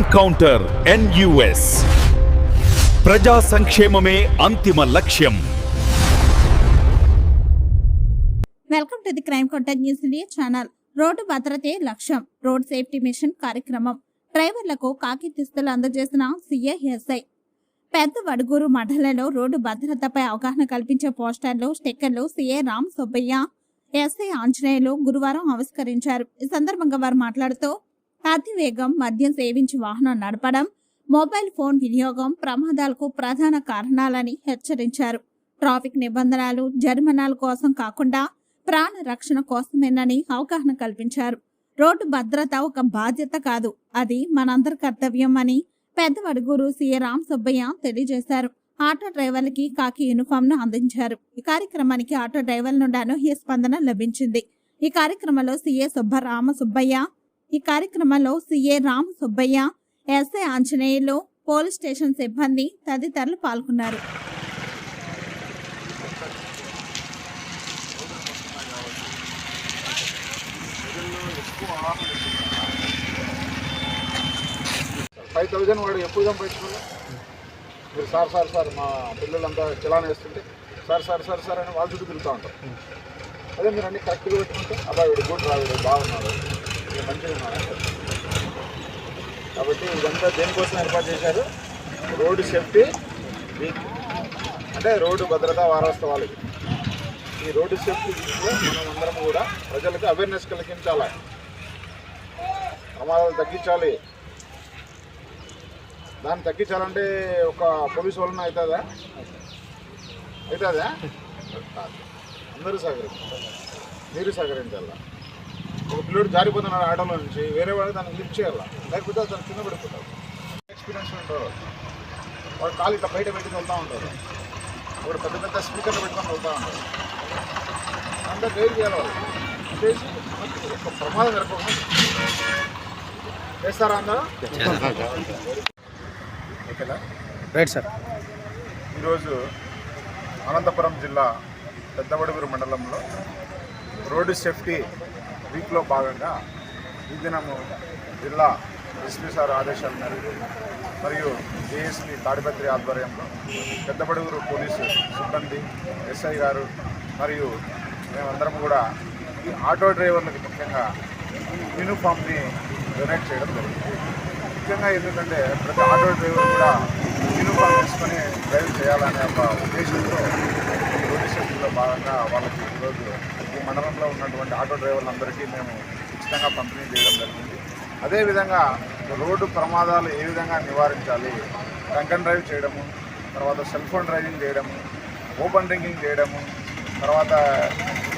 Encounter NUS. ప్రజా సంక్షేమమే అంతిమ లక్ష్యం. Welcome to the crime content news India channel. Road భద్రతే లక్ష్యం. రోడ్ సేఫ్టీ మిషన్ కార్యక్రమం. డ్రైవర్లకు కాకి దుస్తులు అందజేసిన సిఐఎస్ఐ పెద్ద వడుగూరు మండలంలో రోడ్డు భద్రతపై అవగాహన కల్పించే పోస్టర్లు స్టిక్కర్లు సిఐ రామ్ సుబ్బయ్య ఎస్ఐ ఆంజనేయులు గురువారం ఆవిష్కరించారు. ఈ సందర్భంగా వారు మాట్లాడుతూ అతివేగం మద్యం సేవించి వాహనం నడపడం మొబైల్ ఫోన్ వినియోగం ప్రమాదాలకు ప్రధాన కారణాలని హెచ్చరించారు. ట్రాఫిక్ నిబంధనలు జరిమానాల కోసం కాకుండా ప్రాణ రక్షణ కోసమేనని అవగాహన కల్పించారు. రోడ్డు భద్రత ఒక బాధ్యత కాదు అది మనందరి కర్తవ్యం అని పెద్దవడుగురు సీఏ రామ్ సుబ్బయ్య తెలియజేశారు. ఆటో డ్రైవర్లకి కాకి యూనిఫామ్ను అందించారు. ఈ కార్యక్రమానికి ఆటో డ్రైవర్ల నుండి అనూహ్య స్పందన లభించింది. ఈ కార్యక్రమంలో సీఏ సుబ్బరామ సుబ్బయ్య ఈ కార్యక్రమంలో CA Ram Subbaiah SI Anjaneyulu police station సిబ్బంది తదితరులు పాల్గొన్నారు. ఫైవ్ థౌజండ్ వాడు ఎప్పుడు సంపాదించుకోవాలి మీరు సార్ సార్ సార్ మా పిల్లలంతా చలాన్ వేస్తుంటే సార్ సార్ సార్ సార్ అని వాళ్ళ చుట్టూ తిరుగుతూ ఉంటారు. అదే మీరు అన్ని కరెక్ట్గా పెట్టుకుంటే అబ్బాయి వీడు గుడ్ రావిడు బాగున్నాడు. వీడు మంచిగా కాబట్టి ఇదంతా దేనికోసం ఏర్పాటు చేశారు? రోడ్డు సేఫ్టీ వీక్ అంటే రోడ్డు భద్రతా వారోత్సవాలకి ఈ రోడ్డు సేఫ్టీ వీక్లో మనం అందరం కూడా ప్రజలకు అవేర్నెస్ కలిగించాలి. ప్రమాదాలు తగ్గించాలి. దాన్ని తగ్గించాలంటే ఒక పోలీస్ వలన అవుతుందా? అవుతుందా? అందరూ సహకరించాలి. మీరు సహకరించాలా? ఒక పిల్లడు జారిపోతున్నాడు ఆటోలో నుంచి వేరే వాడు దాన్ని లిఫ్ట్ చేయాలి? లేకపోతే అతను కింద పడిపోతాడు. ఎక్స్పీరియన్స్ ఉంటారు వాడు కాలు ఇట్లా బయట పెట్టి వెళ్తూ ఉంటారు వాడు పెద్ద పెద్ద స్పీకర్లు పెట్టుకొని వెళ్తూ ఉంటారు అందరూ డైరీ చేయాలి వాళ్ళు. చేసి ఒక ప్రమాదం జరగకుండా చేస్తారా అందరూ ఓకేనా? Right sir. ఈరోజు అనంతపురం జిల్లా పెద్దవడుగురు మండలంలో రోడ్డు సేఫ్టీ వీక్లో భాగంగా ఈ దినము జిల్లా ఎస్పీ సార్ ఆదేశాల మేరకు మరియు ఏఎస్పీ తాడిపత్రి ఆధ్వర్యంలో పెద్దబడుగురు పోలీసు సిబ్బంది ఎస్ఐ గారు మరియు మేమందరం కూడా ఈ ఆటో డ్రైవర్లకు ముఖ్యంగా యూనిఫామ్ని డొనేట్ చేయడం జరిగింది. ముఖ్యంగా ఎందుకంటే ప్రతి ఆటో డ్రైవర్ కూడా యూనిఫామ్ వేసుకొని డ్రైవ్ చేయాలనే ఒక ఉద్దేశంతో ఈ భాగంగా వాళ్ళకి ఈరోజు ఈ మండలంలో ఉన్నటువంటి ఆటో డ్రైవర్లందరికీ మేము ఉచితంగా పంపిణీ చేయడం జరిగింది. అదేవిధంగా రోడ్డు ప్రమాదాలు ఏ విధంగా నివారించాలి డ్రంక్ అండ్ డ్రైవ్ చేయడము తర్వాత సెల్ ఫోన్ డ్రైవింగ్ చేయడము ఓపెన్ డ్రింకింగ్ చేయడము తర్వాత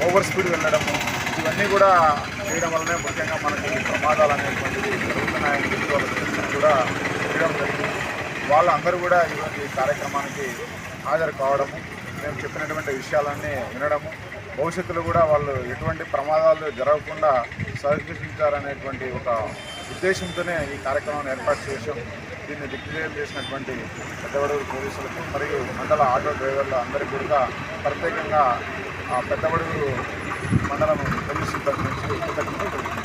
ఓవర్ స్పీడ్ వెళ్ళడము ఇవన్నీ కూడా చేయడం వల్లనే ముఖ్యంగా మనకి ప్రమాదాలు అనేటువంటివి జరుగుతున్నాయని చెప్పి కూడా చేయడం జరిగింది. వాళ్ళందరూ కూడా ఈరోజు ఈ కార్యక్రమానికి హాజరు కావడము మేము చెప్పినటువంటి విషయాలన్నీ వినడము. భవిష్యత్తులో కూడా వాళ్ళు ఎటువంటి ప్రమాదాలు జరగకుండా సహకరించారనేటువంటి ఒక ఉద్దేశంతోనే ఈ కార్యక్రమాన్ని ఏర్పాటు చేసాం దీన్ని దిగ్విజయం చేసినటువంటి పెద్దబడుగు పోలీసులకు మరియు మండల ఆటో డ్రైవర్లు అందరికీ కూడా ప్రత్యేకంగా ఆ పెద్దవడూరు మండలం పోలీస్ నుంచి కృతజ్ఞతలు